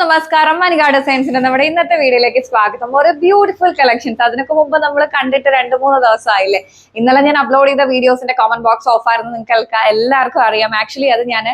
നമസ്കാരം. മനികാട് സയൻസിന്റെ നമ്മുടെ ഇന്നത്തെ വീഡിയോയിലേക്ക് സ്വാഗതം. ഒരു ബ്യൂട്ടിഫുൾ കളക്ഷൻസ് അതിനൊക്കെ മുമ്പ് നമ്മൾ കണ്ടിട്ട് രണ്ട് മൂന്ന് ദിവസമായില്ലേ? ഇന്നലെ ഞാൻ അപ്ലോഡ് ചെയ്ത വീഡിയോസിന്റെ കമന്റ് ബോക്സ് ഓഫ് ആയിരുന്നു. നിങ്ങൾക്ക് എല്ലാവർക്കും അറിയാം. ആക്ച്വലി അത് ഞാൻ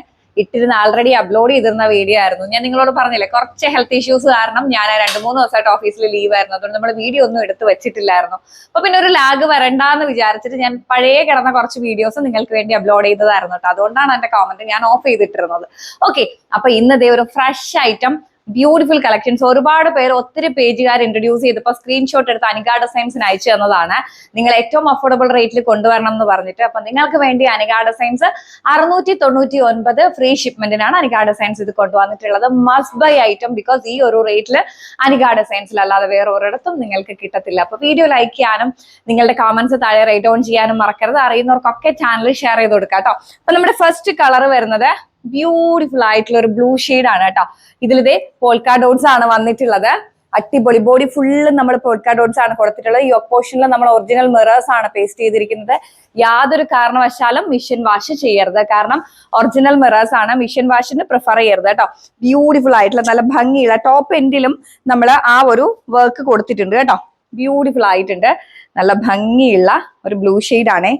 ഇട്ടിരുന്ന ആൾറെഡി അപ്ലോഡ് ചെയ്തിരുന്ന വീഡിയോ ആയിരുന്നു. ഞാൻ നിങ്ങളോട് പറഞ്ഞില്ലേ കുറച്ച് ഹെൽത്ത് ഇഷ്യൂസ് കാരണം ഞാൻ രണ്ട് മൂന്ന് ദിവസമായിട്ട് ഓഫീസിൽ ലീവ് ആയിരുന്നു. അതുകൊണ്ട് നമ്മൾ വീഡിയോ ഒന്നും എടുത്ത് വെച്ചിട്ടില്ലായിരുന്നു. അപ്പൊ പിന്നെ ഒരു ലാഗ് വരണ്ടെന്ന് വിചാരിച്ചിട്ട് ഞാൻ പഴയ കിടന്ന കുറച്ച് വീഡിയോസ് നിങ്ങൾക്ക് വേണ്ടി അപ്ലോഡ് ചെയ്തതായിരുന്നു കേട്ടോ. അതുകൊണ്ടാണ് എന്റെ കോമന്റ് ഞാൻ ഓഫ് ചെയ്തിട്ടിരുന്നത്. ഓക്കെ അപ്പൊ ഇന്ന് ഒരു ഫ്രഷ് ഐറ്റം ബ്യൂട്ടിഫുൾ കളക്ഷൻസ് ഒരുപാട് പേര് ഒത്തിരി പേജുകാർ ഇൻട്രൊഡ്യൂസ് ചെയ്തപ്പോൾ സ്ക്രീൻഷോട്ട് എടുത്ത് അനിക ഡിസൈൻസിന് അയച്ചു തന്നതാണ്. നിങ്ങൾ ഏറ്റവും അഫോർഡബിൾ റേറ്റിൽ കൊണ്ടുവരണം എന്ന് പറഞ്ഞിട്ട്. അപ്പൊ നിങ്ങൾക്ക് വേണ്ടി അനിക ഡിസൈൻസ് അറുന്നൂറ്റി തൊണ്ണൂറ്റി ഒൻപത് ഫ്രീ ഷിപ്മെന്റിനാണ് അനിക ഡിസൈൻസ് ഇത് കൊണ്ടുവന്നിട്ടുള്ളത്. മസ്റ്റ് ബൈ ഐറ്റം ബിക്കോസ് ഈ ഒരു റേറ്റിൽ അനിക ഡിസൈൻസിൽ അല്ലാതെ വേറെ ഒരിടത്തും നിങ്ങൾക്ക് കിട്ടത്തില്ല. അപ്പൊ വീഡിയോ ലൈക്ക് ചെയ്യാനും നിങ്ങളുടെ കമന്റ്സ് താഴെ റേറ്റ് ഓൺ ചെയ്യാനും മറക്കരുത്. അറിയുന്നവർക്കൊക്കെ ചാനൽ ഷെയർ ചെയ്ത് കൊടുക്കാം കേട്ടോ. അപ്പൊ നമ്മുടെ ഫസ്റ്റ് കളർ വരുന്നത് ബ്യൂട്ടിഫുൾ ആയിട്ടുള്ള ഒരു ബ്ലൂ ഷെയ്ഡ് ആണ് കേട്ടോ. ഇതിലിതേ പോൾക്ക ഡോട്ട്സ് ആണ് വന്നിട്ടുള്ളത്. അടിപൊളി. ബോഡി ഫുള്ള് നമ്മൾ പോൾക്ക ഡോട്ട്സ് ആണ് കൊടുത്തിട്ടുള്ളത്. ഈ ഒപ്പോഷനിൽ നമ്മൾ ഒറിജിനൽ മിറേഴ്സ് ആണ് പേസ്റ്റ് ചെയ്തിരിക്കുന്നത്. യാതൊരു കാരണവശാലും മിഷൻ വാഷ് ചെയ്യരുത്. കാരണം ഒറിജിനൽ മിറേഴ്സ് ആണ് മിഷൻ വാഷിന് പ്രിഫർ ചെയ്യരുത് കേട്ടോ. ബ്യൂട്ടിഫുൾ ആയിട്ടുള്ള നല്ല ഭംഗിയുള്ള ടോപ്പ് എൻഡിലും നമ്മൾ ആ ഒരു വർക്ക് കൊടുത്തിട്ടുണ്ട് കേട്ടോ. ബ്യൂട്ടിഫുൾ ആയിട്ടുണ്ട്. നല്ല ഭംഗിയുള്ള ഒരു ബ്ലൂ ഷെയ്ഡ് ആണേ.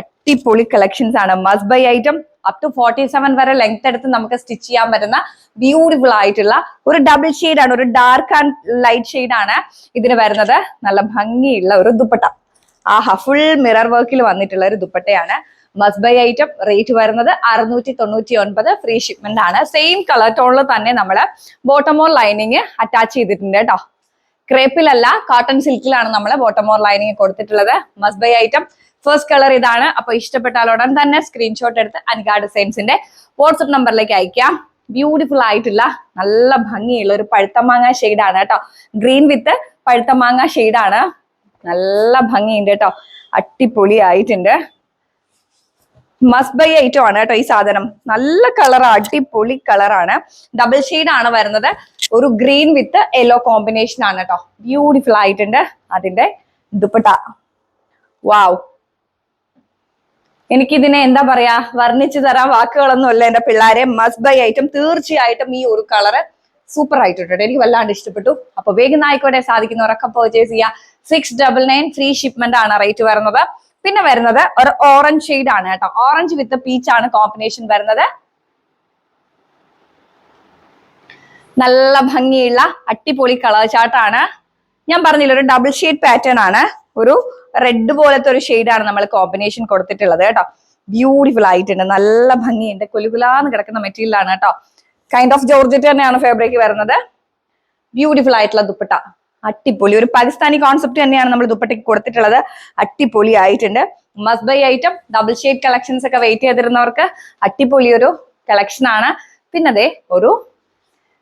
അടിപൊളി കളക്ഷൻസ് ആണ്. Must buy item up to forty seven വരെ ലെങ്ത് എടുത്ത് നമുക്ക് സ്റ്റിച്ച് ചെയ്യാൻ പറ്റുന്ന ബ്യൂട്ടിഫുൾ ആയിട്ടുള്ള ഒരു ഡബിൾ ഷെയ്ഡ് ആണ് ഒരു ഡാർക്ക് ആൻഡ് ലൈറ്റ് ഷെയ്ഡ് ആണ് ഇതിന് വരുന്നത്. നല്ല ഭംഗിയുള്ള ഒരു ദുപ്പട്ട. ആഹാ ഫുൾ മിറർ വർക്കിൽ വന്നിട്ടുള്ള ഒരു ദുപ്പട്ടയാണ്. മസ്ബൈ ഐറ്റം റേറ്റ് വരുന്നത് അറുന്നൂറ്റി തൊണ്ണൂറ്റി ഒൻപത് ഫ്രീ ഷിപ്മെന്റ് ആണ് സെയിം കളർ ടോണിൽ തന്നെ നമ്മൾ ബോട്ടമോർ ലൈനിങ് അറ്റാച്ച് ചെയ്തിട്ടുണ്ട് കേട്ടോ. ക്രേപ്പിലല്ല കോട്ടൺ സിൽക്കിലാണ് നമ്മൾ ബോട്ടമോർ ലൈനിങ് കൊടുത്തിട്ടുള്ളത്. മസ്ബൈ ഐറ്റം ഫസ്റ്റ് കളർ ഇതാണ്. അപ്പൊ ഇഷ്ടപ്പെട്ടാൽ ഉടൻ തന്നെ സ്ക്രീൻഷോട്ട് എടുത്ത് അനിക ഡിസൈൻസിന്റെ വാട്സപ്പ് നമ്പറിലേക്ക് അയക്കാം ബ്യൂട്ടിഫുൾ ആയിട്ടുള്ള നല്ല ഭംഗിയുള്ള ഒരു പഴുത്ത മാങ്ങ ആണ് കേട്ടോ. ഗ്രീൻ വിത്ത് പഴുത്ത മാങ്ങ ആണ്. നല്ല ഭംഗിയുണ്ട് കേട്ടോ. അടിപൊളി ആയിട്ടുണ്ട് മസ്റ്റ് ബൈ ഐറ്റം ആണ് കേട്ടോ ഈ സാധനം. നല്ല കളർ അടിപൊളി കളറാണ് ഡബിൾ ആണ് വരുന്നത്. ഒരു ഗ്രീൻ വിത്ത് യെല്ലോ കോമ്പിനേഷൻ ആണ് കേട്ടോ. ബ്യൂട്ടിഫുൾ ആയിട്ടുണ്ട്. അതിന്റെ ദുപ്പട്ട. വാവ് എനിക്കിതിനെ എന്താ പറയാ വർണിച്ചു തരാൻ വാക്കുകളൊന്നും അല്ല എന്റെ പിള്ളേരെ. മസ്റ്റ് ബൈ ഐറ്റം തീർച്ചയായിട്ടും ഈ ഒരു കളറ് സൂപ്പർ ആയിട്ടുണ്ട് എനിക്ക് വല്ലാണ്ട് ഇഷ്ടപ്പെട്ടു. അപ്പൊ വേഗം ആയിക്കോട്ടെ സാധിക്കുന്നവരൊക്കെ പർച്ചേസ് ചെയ്യുക six double nine free shipment ആണ് റേറ്റ് വരുന്നത്. പിന്നെ വരുന്നത് ഒരു ഓറഞ്ച് ഷെയ്ഡ് ആണ് കേട്ടോ. ഓറഞ്ച് വിത്ത് പീച്ച് ആണ് കോമ്പിനേഷൻ വരുന്നത്. നല്ല ഭംഗിയുള്ള അട്ടിപൊളി കളർ ചാർട്ടാണ് ഞാൻ പറഞ്ഞില്ല ഒരു ഡബിൾ ഷെയ്ഡ് പാറ്റേൺ ആണ്. ഒരു റെഡ് പോലത്തെ ഒരു ആണ് നമ്മൾ കോമ്പിനേഷൻ കൊടുത്തിട്ടുള്ളത് കേട്ടോ. ബ്യൂട്ടിഫുൾ ആയിട്ടുണ്ട്. നല്ല ഭംഗിയുണ്ട്. കുലുകുലാന്ന് കിടക്കുന്ന മെറ്റീരിയൽ ആണ് കേട്ടോ. കൈൻഡ് ഓഫ് ജോർജറ്റ് തന്നെയാണ് ഫാബ്രിക് വരുന്നത്? ബ്യൂട്ടിഫുൾ ആയിട്ടുള്ള ദുപ്പട്ട. അട്ടിപ്പൊളി ഒരു പാകിസ്ഥാനി കോൺസെപ്റ്റ് തന്നെയാണ് നമ്മൾ ദുപ്പട്ടയ്ക്ക് കൊടുത്തിട്ടുള്ളത്. അട്ടിപ്പൊളി ആയിട്ടുണ്ട്. Must buy item double shade collections ഒക്കെ വെയിറ്റ് ചെയ്തിരുന്നവർക്ക് അട്ടിപ്പൊളി ഒരു കളക്ഷൻ ആണ്. പിന്നതേ ഒരു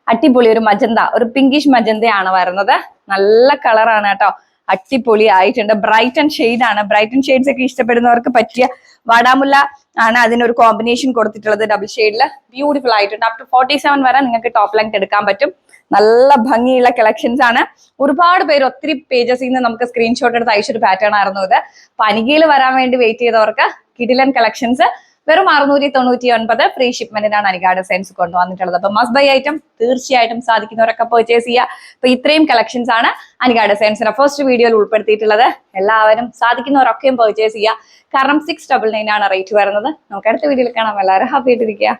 അട്ടിപ്പൊളി ഒരു മജന്ത ഒരു പിങ്കിഷ് മജന്തയാണ് വരുന്നത്. നല്ല കളറാണ് കേട്ടോ. അട്ടിപ്പൊളി ആയിട്ടുണ്ട് ബ്രൈറ്റ് ആൻഡ് ഷെയ്ഡ് ആണ്. ബ്രൈറ്റ് ആൻഡ് ഷെയ്ഡ്സ് ഒക്കെ ഇഷ്ടപ്പെടുന്നവർക്ക് പറ്റിയ വാടാമുല്ല ആണ് അതിനൊരു കോമ്പിനേഷൻ കൊടുത്തിട്ടുള്ളത്. ഡബിൾ ഷെയ്ഡിൽ ബ്യൂട്ടിഫുൾ ആയിട്ടുണ്ട്. അപ് ടു ഫോർട്ടി സെവൻ വരെ നിങ്ങൾക്ക് ടോപ്പ് ലെങ്ത് എടുക്കാൻ പറ്റും. നല്ല ഭംഗിയുള്ള കളക്ഷൻസ് ആണ്. ഒരുപാട് പേര് ഒത്തിരി പേജസിൽ നിന്ന് നമുക്ക് സ്ക്രീൻഷോട്ട് എടുത്ത് അയച്ചൊരു പാറ്റേൺ ആയിരുന്നു ഇത്. പനികയിൽ വരാൻ വേണ്ടി വെയിറ്റ് ചെയ്തവർക്ക് കിഡിലൻ കളക്ഷൻസ് വെറും അറുന്നൂറ്റി തൊണ്ണൂറ്റി ഒൻപത് ഫ്രീ ഷിപ്മെന്റിനാണ് അനികാട് സെൻസ് കൊണ്ടുവന്നിട്ടുള്ളത്. അപ്പൊ മസ്റ്റ് ബൈ ഐറ്റം തീർച്ചയായിട്ടും സാധിക്കുന്നവരൊക്കെ പർച്ചേസ് ചെയ്യുക. അപ്പൊ ഇത്രയും കളക്ഷൻസ് ആണ് അനികാട് സെൻസിന്റെ ഫസ്റ്റ് വീഡിയോയിൽ ഉൾപ്പെടുത്തിയിട്ടുള്ളത്. എല്ലാവരും സാധിക്കുന്നവരൊക്കെയും പർച്ചേസ് ചെയ്യുക. കാരണം സിക്സ് ഡബിൾ നയൻ ആണ് റേറ്റ് വരുന്നത്. നമുക്ക് അടുത്ത വീഡിയോയിൽ കാണാം. എല്ലാവരും ഹാപ്പി ആയിട്ടിരിക്കുക.